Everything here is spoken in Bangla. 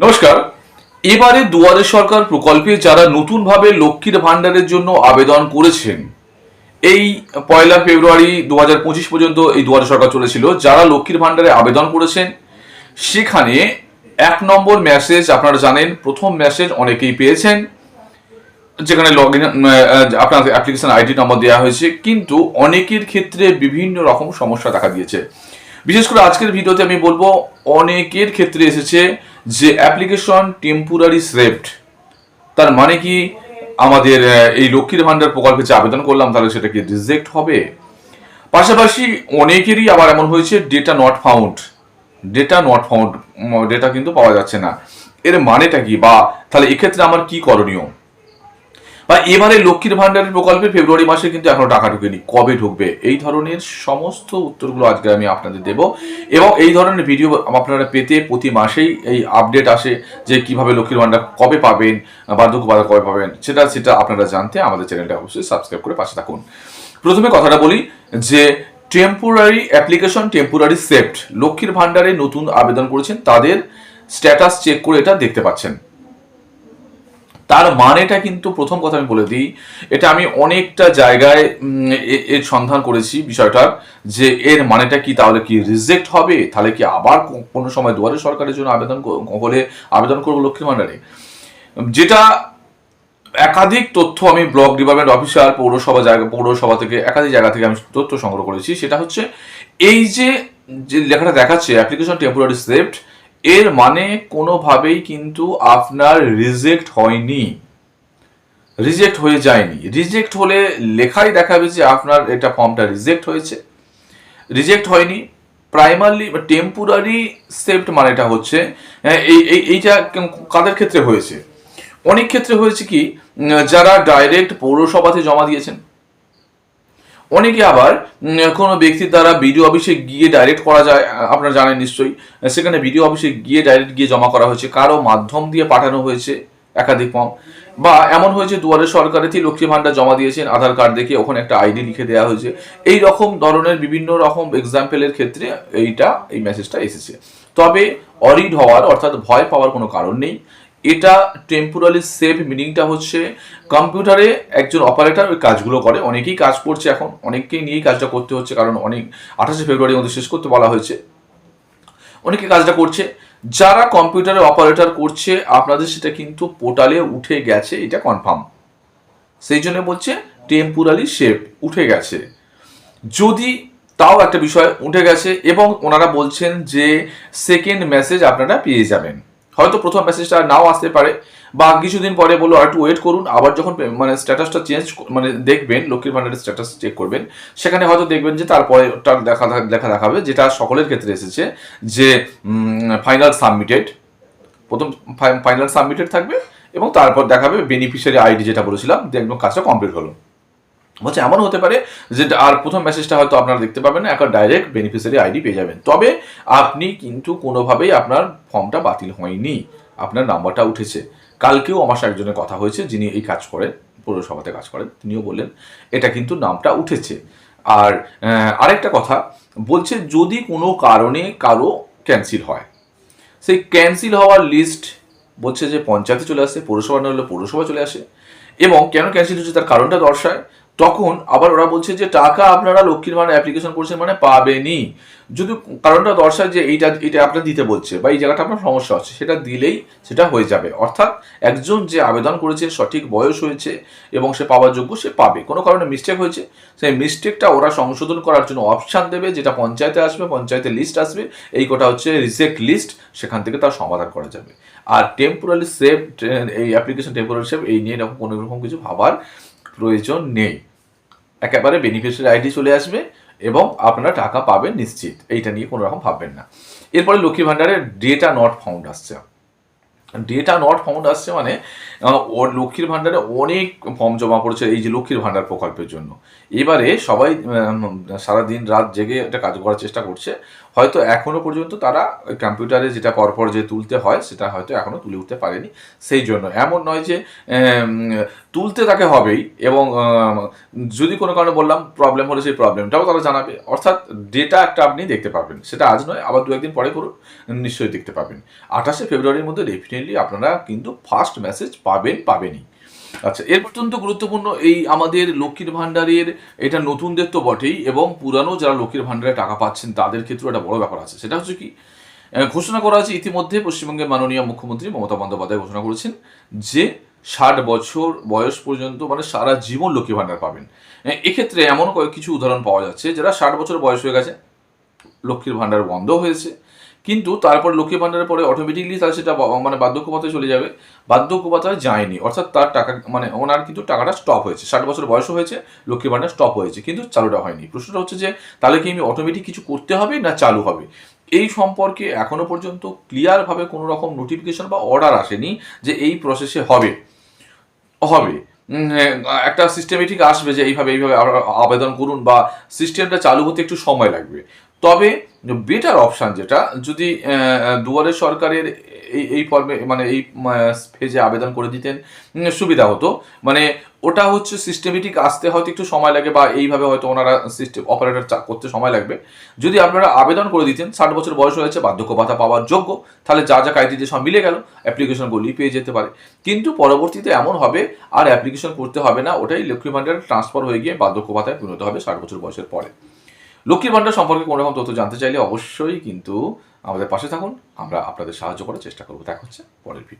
নমস্কার। এবারে দুয়ারে সরকার প্রকল্পে যারা নতুনভাবে লক্ষ্মীর ভাণ্ডারের জন্য আবেদন করেছেন, এই পয়লা ফেব্রুয়ারি দু পর্যন্ত এই দুয়ারে সরকার চলেছিল, যারা লক্ষ্মীর ভাণ্ডারে আবেদন করেছেন, সেখানে এক নম্বর মেসেজ আপনারা জানেন, প্রথম মেসেজ অনেকেই পেয়েছেন, যেখানে লগ ইন আপনার অ্যাপ্লিকেশন আইডি নম্বর দেওয়া হয়েছে, কিন্তু অনেকের ক্ষেত্রে বিভিন্ন রকম সমস্যা দেখা দিয়েছে। বিশেষ করে আজকের ভিডিওতে আমি বলব, অনেকের ক্ষেত্রে এসেছে যে অ্যাপ্লিকেশন টেম্পোরারি সেভড তার মানে কি আমাদের এই লক্ষ্মীর ভাণ্ডার প্রকল্পে যে আবেদন করলাম, তাহলে সেটা কি রিজেক্ট হবে? পাশাপাশি অনেকেরই আবার এমন হয়েছে data not found data not found data কিন্তু পাওয়া যাচ্ছে না। এর মানেটা কি? বা তাহলে এক্ষেত্রে আমার কি করণীয়? বা এবারে লক্ষ্মীর ভান্ডারের প্রকল্পে ফেব্রুয়ারি মাসে কিন্তু এখনও টাকা ঢুকেনি। কবে ঢুকবে? এই ধরনের সমস্ত উত্তরগুলো আজকে আমি আপনাদের দেব। এবং এই ধরনের ভিডিও আপনারা পেতে প্রতি মাসেই এই আপডেট আসে যে কীভাবে লক্ষ্মীর ভান্ডার কবে পাবেন বার্ধক্য ভাতা কবে পাবেন, সেটা সেটা আপনারা জানতে আমাদের চ্যানেলটা অবশ্যই সাবস্ক্রাইব করে পাশে থাকুন। প্রথমে কথাটা বলি যে টেম্পোরারি অ্যাপ্লিকেশন টেম্পোরারি সেফট লক্ষ্মীর ভান্ডারে নতুন আবেদন করেছেন, তাদের স্ট্যাটাস চেক করে এটা দেখতে পাচ্ছেন। তার মানেটা কিন্তু প্রথম কথা আমি বলে দিই, এটা আমি অনেকটা জায়গায় এর সন্ধান করেছি বিষয়টার, যে এর মানেটা কি, তাহলে কি রিজেক্ট হবে? তাহলে কি আবার কোনো সময় দুয়ারে সরকারের জন্য আবেদন হলে আবেদন করব লক্ষ্মীর ভাণ্ডারে যেটা একাধিক তথ্য আমি ব্লক ডিপার্টমেন্ট অফিসার, পৌরসভা জায়গা, পৌরসভা থেকে, একাধিক জায়গা থেকে আমি তথ্য সংগ্রহ করেছি। সেটা হচ্ছে, এই যে যে লেখাটা দেখাচ্ছে, অ্যাপ্লিকেশন টেম্পোরারি সেফট এর মানে কোনোভাবেই কিন্তু আপনার রিজেক্ট হয়নি। রিজেক্ট হয়ে যায়নি। রিজেক্ট হলে লেখাই দেখাবে যে আপনার এটা ফর্মটা রিজেক্ট হয়েছে। রিজেক্ট হয়নি প্রাইমারলি টেম্পোরারি সেফট মানেটা হচ্ছে আহ, এই এই এইটা কাদের ক্ষেত্রে হয়েছে? অনেক ক্ষেত্রে হয়েছে কি যারা ডাইরেক্ট পৌরসভাতে জমা দিয়েছেন অনেকে আবার কোনো ব্যক্তির দ্বারা বিডিও অফিসে গিয়ে ডাইরেক্ট করা যায় আপনারা জানেন নিশ্চয়ই, সেখানে বিডিও অফিসে গিয়ে ডাইরেক্ট গিয়ে জমা করা হয়েছে, কারও মাধ্যম দিয়ে পাঠানো হয়েছে একাধিক ফর্ম বা এমন হয়েছে দুয়ারে সরকারেতে লক্ষ্মী ভান্ডার জমা দিয়েছেন, আধার কার্ড দেখে ওখানে একটা আইডি লিখে দেওয়া হয়েছে। এই রকম ধরনের বিভিন্ন রকম এক্সাম্পলের ক্ষেত্রে এইটা, এই মেসেজটা এসেছে। তবে অরিড হওয়ার অর্থাৎ ভয় পাওয়ার কোনো কারণ নেই। এটা টেম্পোরালি সেভ মিনিংটা হচ্ছে কম্পিউটারে একজন অপারেটর ওই কাজগুলো করে। অনেকেই কাজ করছে এখন, অনেককেই নিয়েই কাজটা করতে হচ্ছে, কারণ অনেক আঠাশে ফেব্রুয়ারির মধ্যে শেষ করতে বলা হয়েছে। অনেকে কাজটা করছে। যারা কম্পিউটারে অপারেটর করছে, আপনাদের সেটা কিন্তু পোর্টালে উঠে গেছে, এটা কনফার্ম সেই জন্য বলছে টেম্পোরালি শেপ উঠে গেছে। যদি তাও একটা বিষয় উঠে গেছে এবং ওনারা বলছেন যে সেকেন্ড মেসেজ আপনারা পেয়ে যাবেন। হয়তো প্রথম মেসেজটা নাও আসতে পারে বা কিছুদিন পরে বলল আর একটু ওয়েট করুন, আবার যখন মানে স্ট্যাটাসটা চেঞ্জ মানে দেখবেন, লক্ষ্মীর ভান্ডারের স্ট্যাটাস চেক করবেন, সেখানে হয়তো দেখবেন যে তারপরে দেখা দেখা দেখাবে, যেটা সকলের ক্ষেত্রে এসেছে যে ফাইনাল সাবমিটেড প্রথম ফাইনাল সাবমিটেড থাকবে এবং তারপর দেখাবে বেনিফিশিয়ারি আইডি যেটা বলেছিলাম দেখবেন কাজটা কমপ্লিট হলো। বলছে এমন হতে পারে যে আর প্রথম মেসেজটা হয়তো আপনারা দেখতে পাবেন না, এখন ডাইরেক্ট বেনিফিশিয়ারি আইডি পেয়ে যাবেন। তবে আপনি কিন্তু কোনোভাবেই আপনার ফর্মটা বাতিল হয়নি। আপনার নাম্বারটা উঠেছে। কালকেও আমার সাথে একজনের কথা হয়েছে, যিনি এই কাজ করেন, পৌরসভাতে কাজ করেন, তিনিও বললেন, এটা কিন্তু নামটা উঠেছে। আর আরেকটা কথা, বলছে যদি কোনো কারণে কারও ক্যান্সেল হয়। সেই ক্যান্সেল হওয়ার লিস্ট বলছে যে পঞ্চায়েতে চলে আসে পৌরসভা না হলে পৌরসভা চলে আসে। এবং কেন ক্যান্সেল হচ্ছে তার কারণটা দর্শায়? তখন আবার ওরা বলছে যে, টাকা আপনারা লক্ষ্মীর মানে অ্যাপ্লিকেশন করছেন মানে পাবেনি যদি কারণটা দর্শায় যে এইটা এটা আপনার দিতে বলছে বা এই জায়গাটা আপনার সমস্যা হচ্ছে, সেটা দিলেই সেটা হয়ে যাবে। অর্থাৎ একজন যে আবেদন করেছে, সঠিক বয়স হয়েছে এবং সে পাওয়ার যোগ্য, সে পাবে। কোনো কারণে মিস্টেক হয়েছে। সেই মিস্টেকটা ওরা সংশোধন করার জন্য অপশান দেবে, যেটা পঞ্চায়েতে আসবে পঞ্চায়েতের লিস্ট আসবে। এই কটা হচ্ছে রিজেক্ট লিস্ট সেখান থেকে তার সমাধান করা যাবে। আর টেম্পোরারি সেভ এই অ্যাপ্লিকেশন টেম্পোরারি সেভ এই নিয়ে এরকম কোনো রকম কিছু ভাবার প্রয়োজন নেই। একেবারে বেনিফিশিয়ারি আইডি চলে আসবে এবং আপনারা টাকা পাবেন নিশ্চিত। এইটা নিয়ে কোনো রকম ভাববেন না। এরপরে লক্ষ্মী ভাণ্ডারের ডেটা নট ফাউন্ড আসছে। ডেটা নট ফাউন্ড আসছে মানে ওর লক্ষ্মীর ভাণ্ডারে অনেক ফর্ম জমা পড়েছে এই যে লক্ষ্মীর ভাণ্ডার প্রকল্পের জন্য। এবারে সবাই উম, সারাদিন রাত জেগে একটা কাজ করার চেষ্টা করছে। হয়তো এখনও পর্যন্ত তারা কম্পিউটারে যেটা পরপর যে তুলতে হয়, সেটা হয়তো এখনও তুলে উঠতে পারেনি। সেই জন্য এমন নয় যে তুলতে তাকে হবেই এবং যদি কোনো কারণে বললাম প্রবলেম হলে সেই প্রবলেমটাও তারা জানাবে। অর্থাৎ ডেটা একটা আপনি দেখতে পাবেন। সেটা আজ নয়, আবার দু একদিন পরে করুন। নিশ্চয়ই দেখতে পাবেন। আঠাশে ফেব্রুয়ারির মধ্যে ডেফিনেটলি আপনারা কিন্তু ফার্স্ট মেসেজ পাবেন, পাবেনই। আচ্ছা এর অত্যন্ত গুরুত্বপূর্ণ এই আমাদের লক্ষ্মীর ভাণ্ডারের, এটা নতুনদের তো বটেই, এবং পুরানো যারা লক্ষ্মীর ভাণ্ডারে টাকা পাচ্ছেন, তাদের ক্ষেত্রেও একটা বড় ব্যাপার আছে। সেটা হচ্ছে কি ঘোষণা করা আছে ইতিমধ্যে পশ্চিমবঙ্গের মাননীয় মুখ্যমন্ত্রী মমতা বন্দ্যোপাধ্যায় ঘোষণা করেছেন যে ষাট বছর বয়স পর্যন্ত মানে সারা জীবন লক্ষ্মী ভাণ্ডার পাবেন। এক্ষেত্রে এমন কয়েক কিছু উদাহরণ পাওয়া যাচ্ছে, যারা ষাট বছর বয়স হয়ে গেছে, লক্ষ্মীর ভাণ্ডার বন্ধ হয়েছে কিন্তু তারপর লক্ষ্মী ভাণ্ডারের পরে অটোমেটিকলি তার সেটা মানে বার্ধক্য ভাতায় চলে যাবে। বার্ধক্য ভাতায় যায়নি অর্থাৎ তার টাকা মানে ওনার কিন্তু টাকাটা স্টপ হয়েছে। ষাট বছর বয়সও হয়েছে লক্ষ্মী ভাণ্ডার স্টপ হয়েছে কিন্তু চালুটা হয়নি। প্রশ্নটা হচ্ছে যে তাহলে কি আমি অটোমেটিক কিছু করতে হবে না চালু হবে? এই সম্পর্কে এখনও পর্যন্ত ক্লিয়ারভাবে কোনো রকম নোটিফিকেশন বা অর্ডার আসেনি যে এই প্রসেসে হবে। হবে। হ্যাঁ, একটা সিস্টেমেটিক আসবে যে এইভাবে এইভাবে আবেদন করুন বা সিস্টেমটা চালু হতে একটু সময় লাগবে। তবে বেটার অপশান যেটা, যদি দুয়ারে সরকারের এই এই ফর্মে মানে এই ফেজে আবেদন করে দিতেন সুবিধা হতো। মানে ওটা হচ্ছে সিস্টেমেটিক আসতে হয়তো একটু সময় লাগে বা এইভাবে হয়তো ওনারা সিস্টেম অপারেটর করতে সময় লাগবে। যদি আপনারা আবেদন করে দিতেন, ষাট বছর বয়স হয়েছে বার্ধক্য ভাতা পাওয়ার যোগ্য, তাহলে যা যা ক্রাইটেরিয়া সব মিলে গেল অ্যাপ্লিকেশনগুলি পেয়ে যেতে পারে। কিন্তু পরবর্তীতে এমন হবে, আর অ্যাপ্লিকেশন করতে হবে না, ওটাই লক্ষ্মী ভাণ্ডার ট্রান্সফার হয়ে গিয়ে বার্ধক্য ভাতায় পরিণত হবে ষাট বছর বয়সের পরে। লক্ষ্মীর ভাণ্ডার সম্পর্কে কোনো রকম তথ্য জানতে চাইলে অবশ্যই কিন্তু আমাদের পাশে থাকুন। আমরা আপনাদের সাহায্য করার চেষ্টা করব। দেখা হচ্ছে পরের ভিডিও